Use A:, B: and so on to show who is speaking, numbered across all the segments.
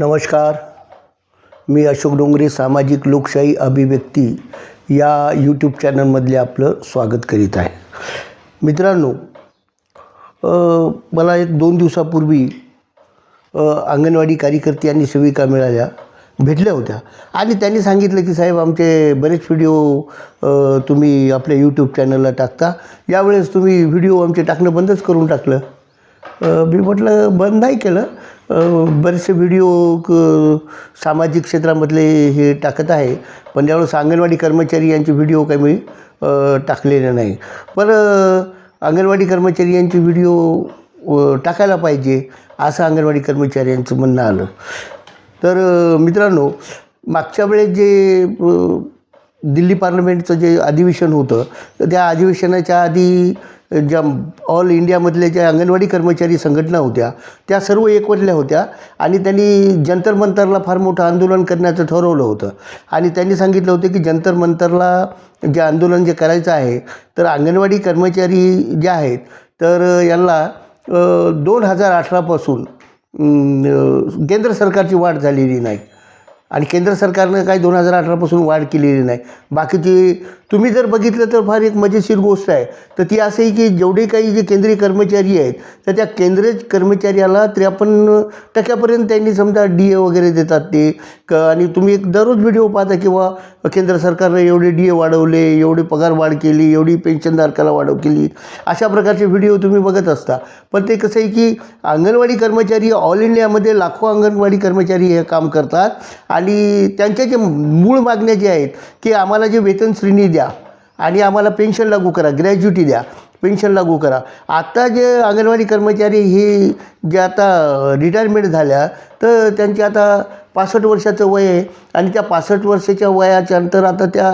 A: नमस्कार. मी अशोक डोंगरे सामाजिक लोकशाही अभिव्यक्ती या यूट्यूब चॅनलमधले आपलं स्वागत करीत आहे. मित्रांनो मला एक दोन दिवसापूर्वी अंगणवाडी कार्यकर्ते आणि सेविका मिळाल्या भेटल्या होत्या. आणि त्यांनी सांगितलं की साहेब आमचे बरेच व्हिडिओ तुम्ही आपल्या यूट्यूब चॅनलला टाकता. यावेळेस तुम्ही व्हिडिओ आमचे टाकणं बंदच करून टाकलं. मी म्हटलं बंद नाही केलं. बरेचसे व्हिडिओ क सामाजिक क्षेत्रामधले हे टाकत आहे. पण त्यावेळेस अंगणवाडी कर्मचारी यांचे व्हिडिओ काही मी टाकलेले नाही. पण अंगणवाडी कर्मचारी यांचे व्हिडिओ टाकायला पाहिजे असं अंगणवाडी कर्मचाऱ्यांचं म्हणणं आलं. तर मित्रांनो मागच्या वेळेस जे दिल्ली पार्लमेंटचं जे अधिवेशन होतं तर त्या अधिवेशनाच्या आधी ज्या ऑल इंडियामधल्या ज्या अंगणवाडी कर्मचारी संघटना होत्या त्या सर्व एकवटल्या होत्या आणि त्यांनी जंतर मंतरला फार मोठं आंदोलन करण्याचं ठरवलं होतं. आणि त्यांनी सांगितलं होतं की जंतर मंतरला जे आंदोलन जे करायचं आहे तर अंगणवाडी कर्मचारी जे आहेत तर यांना दोन हजार अठरापासून केंद्र सरकारची वाढ झालेली नाही. आणि केंद्र सरकारनं काही दोन हजार अठरापासून वाढ केलेली नाही. बाकीची तुम्ही जर बघितलं तर फार एक मजेशीर गोष्ट आहे. तर ती असं आहे की जेवढे काही जे केंद्रीय कर्मचारी आहेत तर त्या केंद्रीय कर्मचाऱ्याला त्रेपन्न टक्क्यापर्यंत त्यांनी समजा डी ए वगैरे देतात ते. क आणि तुम्ही एक दररोज व्हिडिओ पाहता किंवा केंद्र सरकारनं एवढे डी ए वाढवले एवढी पगार वाढ केली एवढी पेन्शनधारकाला वाढव केली. अशा प्रकारचे व्हिडिओ तुम्ही बघत असता. पण ते कसं आहे की अंगणवाडी कर्मचारी ऑल इंडियामध्ये लाखो अंगणवाडी कर्मचारी हे काम करतात. आणि त्यांच्या जे मूळ मागण्या ज्या आहेत की आम्हाला जे वेतन श्रेणी द्या द्या. आणि आम्हाला पेन्शन लागू करा ग्रॅज्युटी द्या. पेन्शन लागू करा. आता जे अंगणवाडी कर्मचारी हे जे आता रिटायरमेंट झाल्या तर त्यांची आता पासष्ट वर्षाचं वय आहे. आणि त्या पासष्ट वर्षाच्या वयाच्या नंतर आता त्या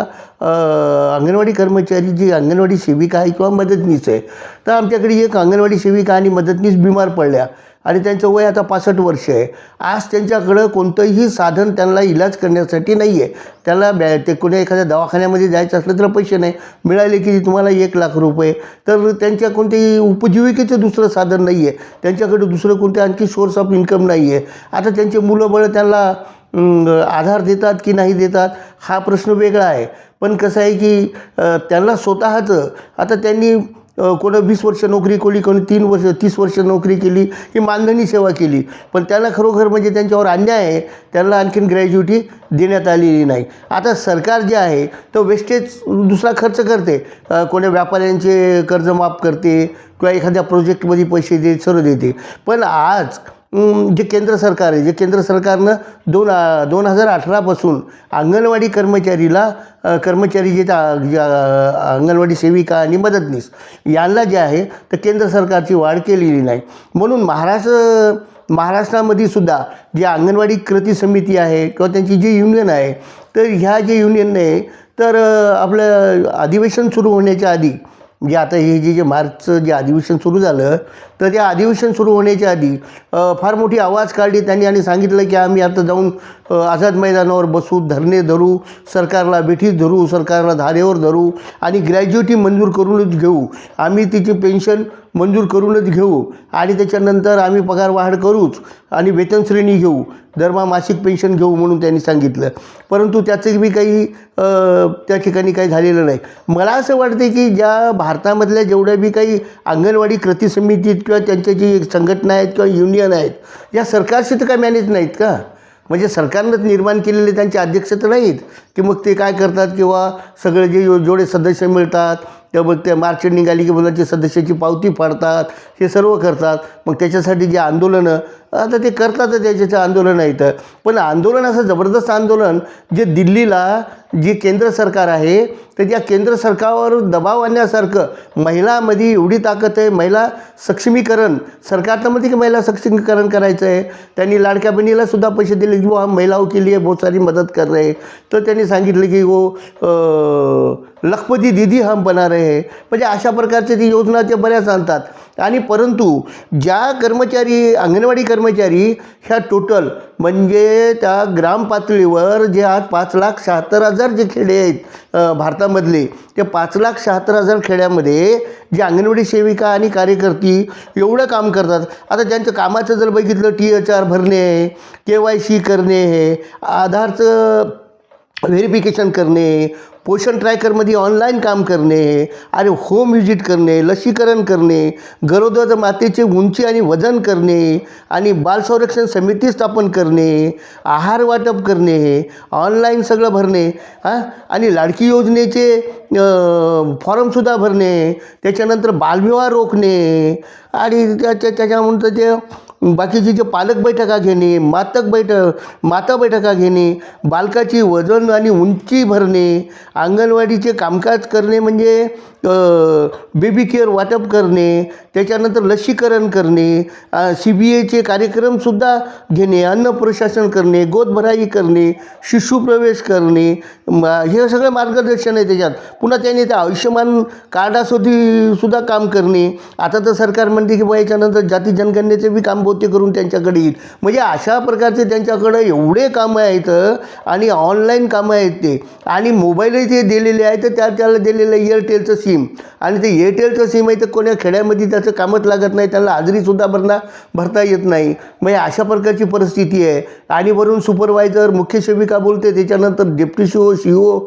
A: अंगणवाडी कर्मचारी जी अंगणवाडी सेविका आहे किंवा मदतनीस आहे तर आमच्याकडे एक अंगणवाडी सेविका आणि मदतनीस बिमार पडल्या. आणि त्यांचं वय आता पासष्ट वर्ष आहे. आज त्यांच्याकडं कोणतंही साधन त्यांना इलाज करण्यासाठी नाही आहे त्याला बॅ ते कोणी एखाद्या दवाखान्यामध्ये जायचं असलं तर पैसे नाही. मिळाले की तुम्हाला एक लाख रुपये. तर त्यांच्या कोणतेही उपजीविकेचं दुसरं साधन नाही आहे त्यांच्याकडे दुसरं कोणते आणखी सोर्स ऑफ इन्कम नाही आहे आता त्यांचे मुलं बळं त्यांना आधार देतात की नाही देतात हा प्रश्न वेगळा आहे. पण कसं आहे की त्यांना स्वतःचं आता त्यांनी कोणं वीस वर्ष नोकरी केली कोणी तीन वर्ष तीस वर्ष नोकरी केली ही मानधनी सेवा केली. पण त्यांना खरोखर म्हणजे त्यांच्यावर अन्याय आहे त्यांना आणखीन ग्रॅज्युटी देण्यात आलेली नाही. आता सरकार जे आहे तो वेस्टेज दुसरा खर्च करते. कोण्या व्यापाऱ्यांचे कर्ज माफ करते किंवा एखाद्या प्रोजेक्टमध्ये पैसे दे सर्व देते. पण आज जे केंद्र सरकार आहे जे केंद्र सरकारनं दोन दोन हजार अठरापासून अंगणवाडी कर्मचारीला कर्मचारी जे त्या- ज्या अंगणवाडी सेविका आणि मदतनीस यांना जे आहे तर केंद्र सरकारची वाढ केलेली नाही. म्हणून महाराष्ट्र महाराष्ट्रामध्ये सुद्धा जी अंगणवाडी कृती समिती आहे किंवा त्यांची जी युनियन आहे तर ह्या जे युनियनने तर आपलं अधिवेशन सुरू होण्याच्या आधी म्हणजे आता हे जे जे मार्चचं जे अधिवेशन सुरू झालं तर ते अधिवेशन सुरू होण्याच्या आधी फार मोठी आवाज काढली त्यांनी आणि सांगितलं की आम्ही आता जाऊन आझाद मैदानावर बसू धरणे धरू सरकारला बेठीत धरू सरकारला धारेवर धरू आणि ग्रॅज्युएटी मंजूर करूनच घेऊ. आम्ही तिची पेन्शन मंजूर करूनच घेऊ. आणि त्याच्यानंतर आम्ही पगार वाढ करूच आणि वेतन श्रेणी घेऊ. दरमहा मासिक पेन्शन घेऊ म्हणून त्यांनी सांगितलं. परंतु त्याचं बी काही त्या ठिकाणी काही झालेलं नाही. मला असं वाटते की ज्या भारतामधल्या जेवढ्या बी काही अंगणवाडी कृती समितीत किंवा त्यांच्या जी संघटना आहेत किंवा युनियन आहेत या सरकारशी तर काय मॅनेज नाहीत का? म्हणजे सरकारनंच निर्माण केलेले त्यांचे अध्यक्ष तर नाहीत. की मग ते काय करतात किंवा सगळे जे यो- जेवढे सदस्य मिळतात त्यामुळे त्या ते मार्च निघाली की मुलांची सदस्याची पावती फाडतात हे सर्व करतात. मग त्याच्यासाठी जे आंदोलनं आता ते करतातच त्याच्याचं आंदोलन आहे तर पण आंदोलन असं जबरदस्त आंदोलन जे दिल्लीला जे केंद्र सरकार आहे तर त्या केंद्र सरकारवर दबाव आणण्यासारखं महिलामध्ये एवढी ताकद आहे महिला सक्षमीकरण सरकार म्हणते की महिला सक्षमीकरण करायचं आहे. त्यांनी लाडक्या बहिणीला सुद्धा पैसे दिले की वो हम महिलाओं आहे बहुत सारी मदत कर रहे. तर त्यांनी सांगितलं की वो लखपती दीदी हम बना रहे हैं. म्हणजे अशा प्रकारच्या ती योजना त्या बऱ्याच आणतात. आणि परंतु ज्या कर्मचारी अंगणवाडी कर्मचारी ह्या टोटल म्हणजे त्या ग्राम पातळीवर जे आज पाच लाख शहात्तर हजार जे खेडे आहेत भारतामधले ते पाच लाख शहात्तर हजार खेड्यामध्ये जे अंगणवाडी सेविका आणि कार्यकर्ती एवढं काम करतात. आता त्यांचं कामाचं जर बघितलं टी एच आर भरणे आहे के वाय सी करणे हे आधारचं व्हेरिफिकेशन करणे पोषण ट्रॅकरमध्ये ऑनलाईन काम करणे आणि होम व्हिजिट करणे लसीकरण करणे गरोदर मातेचे उंची आणि वजन करणे आणि बाल संरक्षण समिती स्थापन करणे आहार वाटप करणे ऑनलाईन सगळं भरणे हां? आणि लाडकी योजनेचे फॉर्मसुद्धा भरणे त्याच्यानंतर बालविवाह रोखणे आणि त्याच्या त्याच्यानंतर ते बाकीचे जे पालक बैठका घेणे मातक बैठक माता बैठका घेणे बालकाची वजन आणि उंची भरणे अंगणवाडीचे कामकाज करणे म्हणजे बेबी केअर वाटप करणे त्याच्यानंतर लसीकरण करणे सी बी एचे कार्यक्रमसुद्धा घेणे अन्न प्रशासन करणे गोदभराई करणे शिशुप्रवेश करणे हे सगळं मार्गदर्शन आहे त्याच्यात. पुन्हा त्याने त्या आयुष्यमान कार्डासाठी सुद्धा काम करणे. आता तर सरकार म्हणते की बा याच्यानंतर जाती जनगणनेचे बी काम बहुतेक करून त्यांच्याकडे येईल. म्हणजे अशा प्रकारचे त्यांच्याकडं एवढे कामं आहेत आणि ऑनलाईन कामं आहेत ते. आणि मोबाईलही ते दिलेले आहेत तर त्या त्याला दिलेलं आहे एअरटेलचं सिम आणि ते एअरटेलचं सिम आहे तर कोण्या खेड्यामध्ये त्याचं कामच लागत नाही त्याला हाजरीसुद्धा भरणा भरता येत नाही. म्हणजे अशा प्रकारची परिस्थिती आहे. आणि वरून सुपरवायझर मुख्य सेविका बोलते त्याच्यानंतर डेप्टी शो सी ओ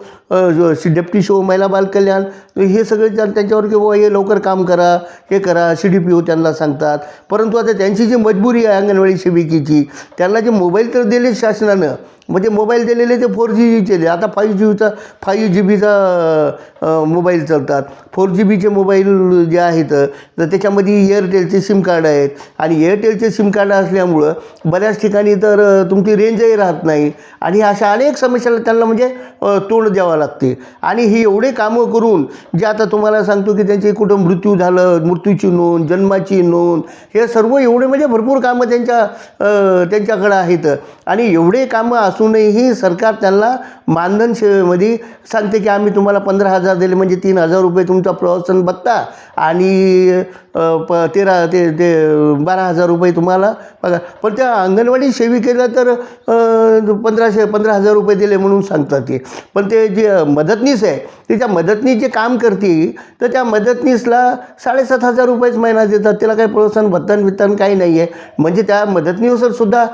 A: डेप्टी शो महिला बालकल्याण हे सगळे त्यांच्यावर की बाबा हे लवकर काम करा हे करा सी डी पी ओ त्यांना सांगतात. परंतु आता त्यांची जी मजबुरी आहे अंगणवाडी सेविकेची. त्यांना जे मोबाईल तर दिले शासनानं म्हणजे मोबाईल दिलेले ते फोर जीचे दिले. आता फाईव्ह जीचा फाईव्ह जी बीचा मोबाईल चालतात. फोर जी बीचे मोबाईल जे आहेत तर त्याच्यामध्ये एअरटेलचे सिम कार्ड आहेत. आणि एअरटेलचे सिम कार्ड असल्यामुळं बऱ्याच ठिकाणी तर तुमची रेंजही राहत नाही. आणि अशा अनेक समस्याला त्यांना म्हणजे तोंड द्यावं लागते. आणि ही एवढे कामं करून जे आता तुम्हाला सांगतो की त्यांचे कुठं मृत्यू झालं मृत्यूची नोंद जन्माची नोंद हे सर्व एवढे म्हणजे भरपूर कामं त्यांच्या त्यांच्याकडं आहेत. आणि एवढे कामं असूनही सरकार त्यांना मानधन सेवेमध्ये सांगते की आम्ही तुम्हाला पंधरा हजार दिले म्हणजे तीन हजार रुपये तुमचा प्रवासन भत्ता आणि प तेरा ते ते बारा हजार रुपये तुम्हाला बघा. पण त्या अंगणवाडी सेविकेला तर पंधराशे पंधरा हजार रुपये दिले म्हणून सांगतात ते. पण ते जे मदतनीस आहे ते त्या मदतनीस जे काम करते तर त्या मदतनीसला साडेसात हजार रुपयेच महिना देतात. त्याला काही प्रोत्साहन भत्तान वित्तान काही नाही आहे म्हणजे त्या मदतनीसवर सुद्धा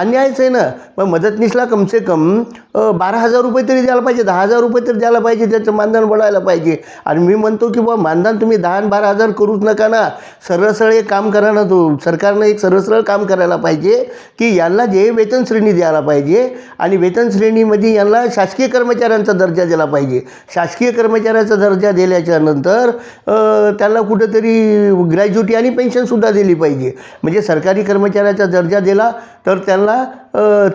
A: अन्यायच आहे ना. मग मदतनीसला कमसे कम बारा हजार रुपये तरी द्यायला पाहिजे दहा हजार रुपये तरी द्यायला पाहिजे त्याचं मानधन वाढायला पाहिजे. आणि मी म्हणतो की बा मानधन तुम्ही दहा आणि बारा हजार करूच नका ना. सरळसरळ एक काम करा ना तो. सरकारनं एक सरळसरळ काम करायला पाहिजे की यांना जे वेतन श्रेणी द्यायला पाहिजे आणि वेतन श्रेणीमध्ये यांना शासकीय कर्मचाऱ्यांचा दर्जा दिला पाहिजे. शासकीय कर्मचाऱ्याचा दर्जा दिल्याच्या नंतर त्याला कुठंतरी ग्रॅज्युटी आणि पेन्शनसुद्धा दिली पाहिजे. म्हणजे सरकारी कर्मचाऱ्याचा दर्जा दिला तर त्यांना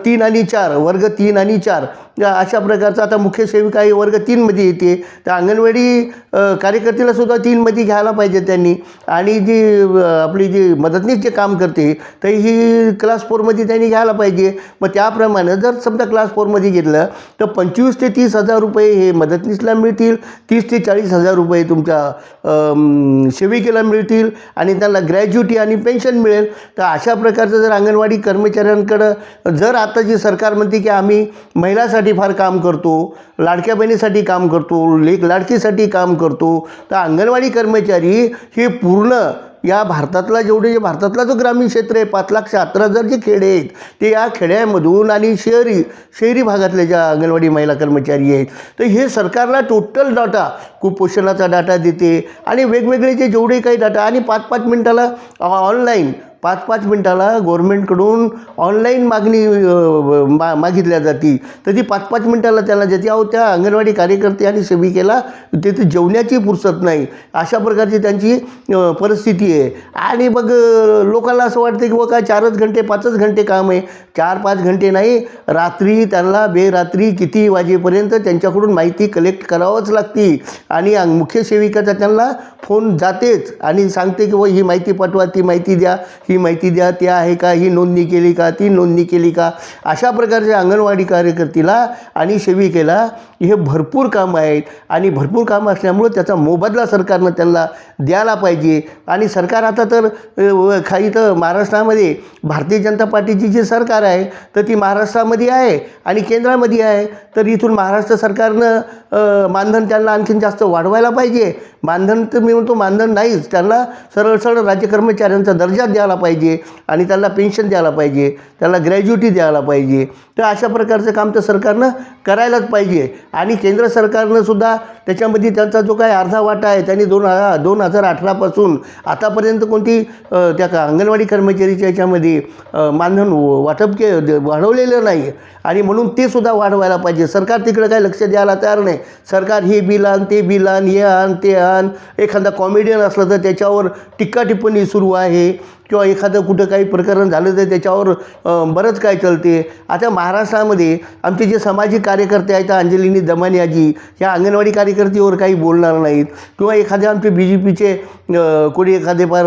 A: तीन आणि चार वर्ग तीन आणि चार. अशा प्रकारचा आता मुख्य सेविका ही वर्ग तीनमध्ये येते. तर अंगणवाडी अ, कार्यकर्तीला सुद्धा तीनमध्ये घ्यायला पाहिजे त्यांनी. आणि जी आपली जी मदतनीस जे काम करते तर ही क्लास फोरमध्ये त्यांनी घ्यायला पाहिजे. मग त्याप्रमाणे जर समजा क्लास फोरमध्ये घेतलं तर पंचवीस ते तीस हजार रुपये हे मदतनीसला मिळतील. तीस ते चाळीस हजार रुपये तुमच्या सेविकेला मिळतील. आणि त्यांना ग्रॅज्युटी आणि पेन्शन मिळेल. तर अशा प्रकारचं जर अंगणवाडी कर्मचाऱ्यांकडं जर आता जी सरकार म्हणते की आम्ही महिलासाठी फार काम करतो लाडक्या बहिणीसाठी काम करतो लेक लाडकीसाठी काम करतो तर अंगणवाडी कर्मचारी हे पूर्ण या भारतातला जेवढे जे भारतातला जो ग्रामीण क्षेत्र आहे पाच लाख शहात्तर हजार जे खेडे आहेत ते या खेड्यामधून आणि शहरी शहरी भागातले ज्या अंगणवाडी महिला कर्मचारी आहेत तर हे सरकारला टोटल डाटा कुपोषणाचा डाटा देते आणि वेगवेगळे जे जेवढे काही डाटा आणि पाच पाच मिनटाला ऑनलाईन पाच पाच मिनटाला गव्हर्मेंटकडून ऑनलाईन मागणी मा मागितल्या जाती. तर ती पाच पाच मिनटाला त्याला ज्याची अहो त्या अंगणवाडी कार्यकर्ते आणि सेविकेला तिथे जेवण्याची फुरसत नाही. अशा प्रकारची त्यांची परिस्थिती आहे. आणि मग लोकांना असं वाटतं की व काय चारच घंटे पाचच घंटे काम आहे. चार पाच घंटे नाही रात्री त्यांना बेरात्री किती वाजेपर्यंत त्यांच्याकडून माहिती कलेक्ट करावंच लागते. आणि मुख्य सेविकाचा त्यांना फोन जातेच आणि सांगते की व ही माहिती पाठवा ती माहिती द्या ही ही माहिती द्या ते आहे का ही नोंदणी केली का ती नोंदणी केली का? अशा प्रकारच्या अंगणवाडी कार्यकर्तीला आणि सेविकेला हे भरपूर कामं आहेत. आणि भरपूर कामं असल्यामुळं त्याचा मोबदला सरकारनं त्यांना द्यायला पाहिजे. आणि सरकार आता तर अ, काही तर महाराष्ट्रामध्ये भारतीय जनता पार्टीची जी सरकार आहे तर ती महाराष्ट्रामध्ये आहे आणि केंद्रामध्ये आहे. तर इथून महाराष्ट्र सरकारनं मानधन त्यांना आणखीन जास्त वाढवायला पाहिजे. मानधन तर मी म्हणतो मानधन नाहीच. त्यांना सरळ सरळ राज्य कर्मचाऱ्यांचा दर्जा द्यायला पाहिजे. पाहिजे आणि त्यांना पेन्शन द्यायला पाहिजे त्याला ग्रॅज्युटी द्यायला पाहिजे. तर अशा प्रकारचं काम तर सरकारनं करायलाच पाहिजे. आणि केंद्र सरकारनं सुद्धा त्याच्यामध्ये त्यांचा जो काही अर्धा वाटा आहे त्यांनी दोन हजार दोन हजार अठरापासून आतापर्यंत कोणती त्या का अंगणवाडी कर्मचारीच्या याच्यामध्ये मानधन वाटप के द- वाढवलेलं नाही. आणि म्हणून ते सुद्धा वाढवायला पाहिजे. सरकार तिकडं काही लक्ष द्यायला तयार नाही. सरकार हे बिल आण ते बिल आण हे आण ते आण. एखादा कॉमेडियन असलं तर त्याच्यावर टिक्का टिप्पणी सुरू आहे. किंवा एखादं कुठं काही प्रकरण झालं तर त्याच्यावर बरंच काय चालते. आता महाराष्ट्रामध्ये आमचे जे सामाजिक कार्यकर्ते आहेत अंजलिनी दमानियाजी या ह्या अंगणवाडी कार्यकर्तीवर काही बोलणार नाहीत. किंवा एखाद्या आमचे बी जे पीचे कोणी एखादे फार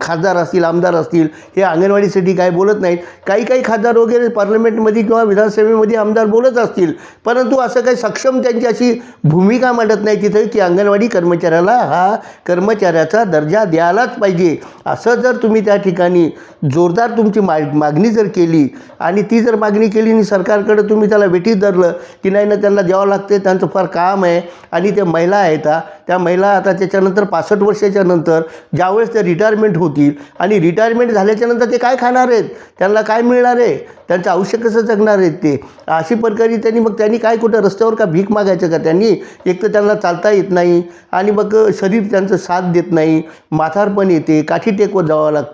A: खासदार असतील आमदार असतील हे अंगणवाडीसाठी काय बोलत नाहीत. काही काही खासदार वगैरे पार्लमेंटमध्ये किंवा विधानसभेमध्ये आमदार बोलत असतील. परंतु असं काही सक्षम त्यांची अशी भूमिका मांडत नाही तिथं की अंगणवाडी कर्मचाऱ्याला हा कर्मचाऱ्याचा दर्जा द्यायलाच पाहिजे. असं जर तुम्ही त्या ठिकाणी जोरदार तुमची मा मागणी जर केली आणि ती जर मागणी केली आणि सरकारकडे तुम्ही त्याला वेठीत धरलं की नाही ना त्यांना द्यावं लागते त्यांचं फार काम आहे आणि त्या महिला आहेत त्या महिला आता त्याच्यानंतर पासष्ट वर्षाच्या नंतर ज्यावेळेस ते रिटायरमेंट होतील आणि रिटायरमेंट झाल्याच्यानंतर ते काय खाणार आहेत? त्यांना काय मिळणार आहे? त्यांचं आयुष्य कसं जगणार आहेत ते? अशी प्रकारे त्यांनी मग त्यांनी काय कुठं रस्त्यावर का भीक मागायचं का? त्यांनी एक तर त्यांना चालता येत नाही आणि मग शरीर त्यांचं साथ देत नाही म्हातारपण येते काठी टेकवत जावं लागतं.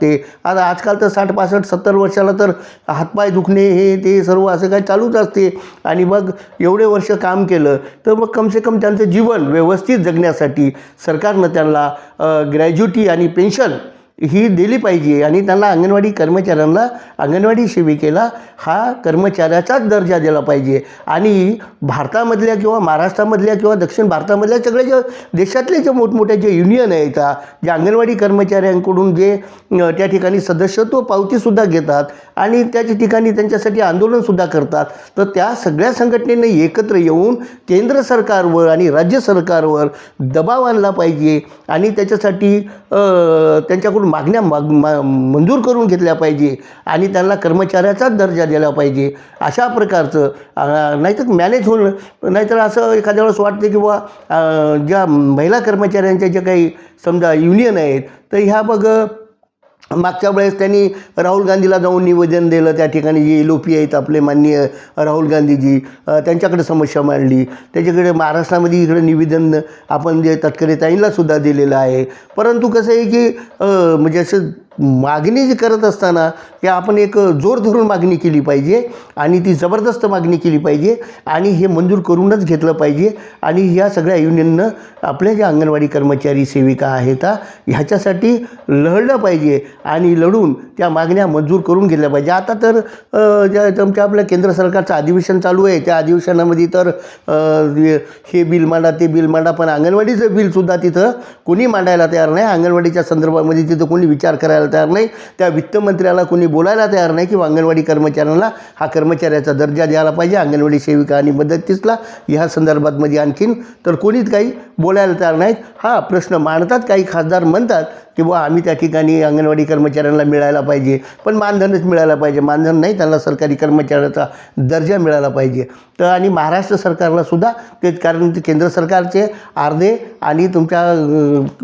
A: आता आजकाल तर साठ पासष्ट सत्तर वर्षाला तर हातपाय दुखणे हे ते सर्व असं काय चालूच असते. आणि मग एवढे वर्ष काम केलं तर मग कमसे कम त्यांचं जीवन व्यवस्थित जगण्यासाठी सरकारनं त्यांना ग्रॅज्युटी आणि पेन्शन ही दिली पाहिजे. आणि त्यांना अंगणवाडी कर्मचाऱ्यांना अंगणवाडी सेविकेला हा कर्मचाऱ्याचाच दर्जा दिला पाहिजे. आणि भारतामधल्या किंवा महाराष्ट्रामधल्या किंवा दक्षिण भारतामधल्या सगळे जे देशातले जे मोठमोठे जे युनियन आहेत जे अंगणवाडी कर्मचाऱ्यांकडून जे त्या ठिकाणी सदस्यत्व पावतीसुद्धा घेतात आणि त्याच्या ठिकाणी त्यांच्यासाठी आंदोलनसुद्धा करतात. तर त्या सगळ्या संघटनेने एकत्र येऊन केंद्र सरकारवर आणि राज्य सरकारवर दबाव आणला पाहिजे. आणि त्याच्यासाठी त्यांच्याकडून करून मागण्या माग मा मंजूर करून घेतल्या पाहिजे आणि त्यांना कर्मचाऱ्याचाच दर्जा दिला पाहिजे. अशा प्रकारचं नाहीतर मॅनेज होणं नाहीतर असं एखाद्या वेळेस वाटतं की बा ज्या महिला कर्मचाऱ्यांच्या ज्या काही समजा युनियन आहेत तर ह्या बघ मागच्या वेळेस त्यांनी राहुल गांधीला जाऊन निवेदन दिलं त्या ठिकाणी जे एल ओ पी आहेत आपले माननीय राहुल गांधीजी त्यांच्याकडे समस्या मांडली. त्याच्याकडे महाराष्ट्रामध्ये इकडे निवेदन आपण जे तटकरे ताईंलासुद्धा दिलेलं आहे. परंतु कसं आहे की म्हणजे असं मागणी जी करत असताना की आपण एक जोर धरून मागणी केली पाहिजे आणि ती जबरदस्त मागणी केली पाहिजे आणि हे मंजूर करूनच घेतलं पाहिजे आणि ह्या सगळ्या युनियननं आपल्या ज्या अंगणवाडी कर्मचारी सेविका आहेत ह्याच्यासाठी लढलं पाहिजे आणि लढून त्या मागण्या मंजूर करून घेतल्या पाहिजे. आता तर ज्या तुमच्या आपल्या केंद्र सरकारचं अधिवेशन चालू आहे त्या अधिवेशनामध्ये तर हे बिल मांडा ते बिल मांडा पण अंगणवाडीचं बिलसुद्धा तिथं कोणी मांडायला तयार नाही. अंगणवाडीच्या संदर्भामध्ये तिथं कोणी विचार करायला तयार नाही. त्या वित्तमंत्र्याला कोणी बोलायला तयार नाही किंवा अंगणवाडी कर्मचाऱ्यांना हा कर्मचाऱ्याचा दर्जा द्यायला पाहिजे अंगणवाडी सेविका आणि मदतीसला. ह्या संदर्भातमध्ये आणखीन तर कोणीच काही बोलायला तयार नाहीत. हा प्रश्न मांडतात काही खासदार म्हणतात की बुवा आम्ही त्या ठिकाणी अंगणवाडी कर्मचाऱ्यांना मिळायला पाहिजे पण मानधनच मिळायला पाहिजे. मानधन नाही त्यांना सरकारी कर्मचाऱ्याचा दर्जा मिळाला पाहिजे. तर आणि महाराष्ट्र सरकारला सुद्धा ते कारण ते केंद्र सरकारचे अर्धे आणि तुमच्या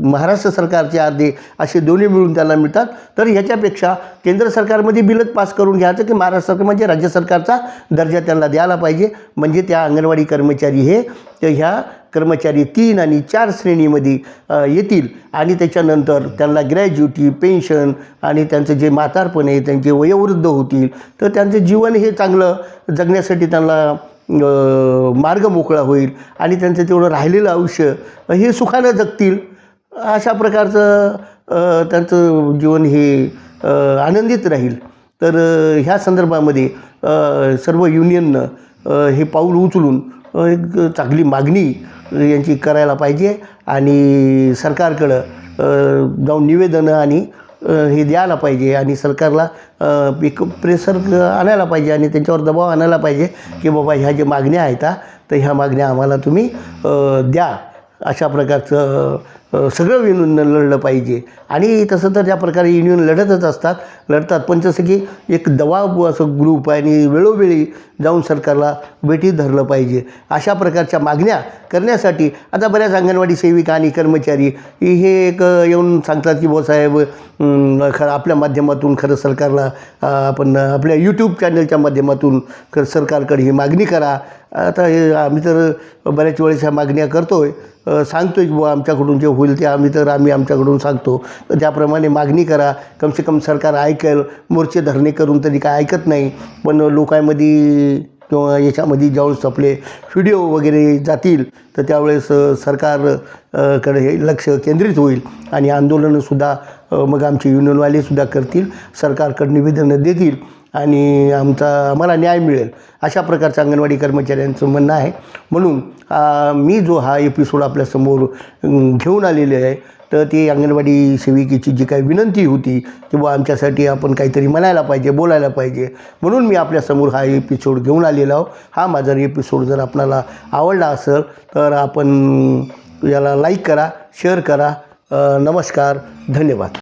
A: महाराष्ट्र सरकारचे अर्धे असे दोन्ही मिळून त्याला मिळतात. तर ह्याच्यापेक्षा केंद्र सरकारमध्ये बिलच पास करून घ्यायचं की महाराष्ट्र सरकार म्हणजे राज्य सरकारचा दर्जा त्यांना द्यायला पाहिजे. म्हणजे त्या अंगणवाडी कर्मचारी हे ह्या कर्मचारी तीन आणि चार श्रेणीमध्ये येतील. आणि त्याच्यानंतर त्यांना ग्रॅज्युटी पेन्शन आणि त्यांचं जे म्हातारपण आहे त्यांचे वयोवृद्ध होतील. तर त्यांचं जीवन हे चांगलं जगण्यासाठी त्यांना मार्ग मोकळा होईल आणि त्यांचं तेवढं राहिलेलं आयुष्य हे सुखानं जगतील. अशा प्रकारचं त्यांचं जीवन हे आनंदित राहील. तर ह्या संदर्भामध्ये सर्व युनियननं हे पाऊल उचलून एक चांगली मागणी यांची करायला पाहिजे आणि सरकारकडं जाऊन निवेदनं आणि हे द्यायला पाहिजे आणि सरकारला एक प्रेशर आणायला पाहिजे आणि त्यांच्यावर दबाव आणायला पाहिजे की बाबा ह्या ज्या मागण्या आहेत तर ह्या मागण्या आम्हाला तुम्ही द्या. अशा प्रकारचं सगळं युनियन लढलं पाहिजे. आणि तसं तर ज्या प्रकारे युनियन लढतच असतात लढतात. पण जसं की एक दबाव असं ग्रुप आहे आणि वेळोवेळी जाऊन सरकारला भेटी धरलं पाहिजे. अशा प्रकारच्या मागण्या करण्यासाठी आता बऱ्याच अंगणवाडी सेविका आणि कर्मचारी हे एक येऊन सांगतात की बुवा साहेब खरं आपल्या माध्यमातून खरं सरकारला आपण आपल्या यूट्यूब चॅनलच्या माध्यमातून खरं सरकारकडे ही मागणी करा. आता हे आम्ही तर बऱ्याच वेळेस ह्या मागण्या करतो आहे सांगतो आहे की बुवा आमच्याकडून जे होईल ते आम्ही तर आम्ही आमच्याकडून सांगतो. तर त्याप्रमाणे मागणी करा. कमसे कम सरकार ऐकेल. मोर्चे धरणे करून तरी काय ऐकत नाही. पण लोकांमध्ये किंवा याच्यामध्ये ज्यावेळेस आपले व्हिडिओ वगैरे जातील तर त्यावेळेस सरकारकडे सरकारकडे हे लक्ष केंद्रित होईल. आणि आंदोलनंसुद्धा मग आमचे युनियनवालेसुद्धा करतील. सरकारकडे निवेदनं देतील आणि आमचा आम्हाला न्याय मिळेल. अशा प्रकारचं अंगणवाडी कर्मचाऱ्यांचं म्हणणं आहे. म्हणून मी जो हा एपिसोड आपल्यासमोर घेऊन आलेले आहे तर ती अंगणवाडी सेविकेची जी काही विनंती होती किंवा आमच्यासाठी आपण काहीतरी म्हणायला पाहिजे बोलायला पाहिजे. म्हणून मी आपल्यासमोर हा एपिसोड घेऊन आलेला आहो. हा माझा एपिसोड जर आपणाला आवडला असेल तर आपण याला लाईक करा शेअर करा. नमस्कार. धन्यवाद.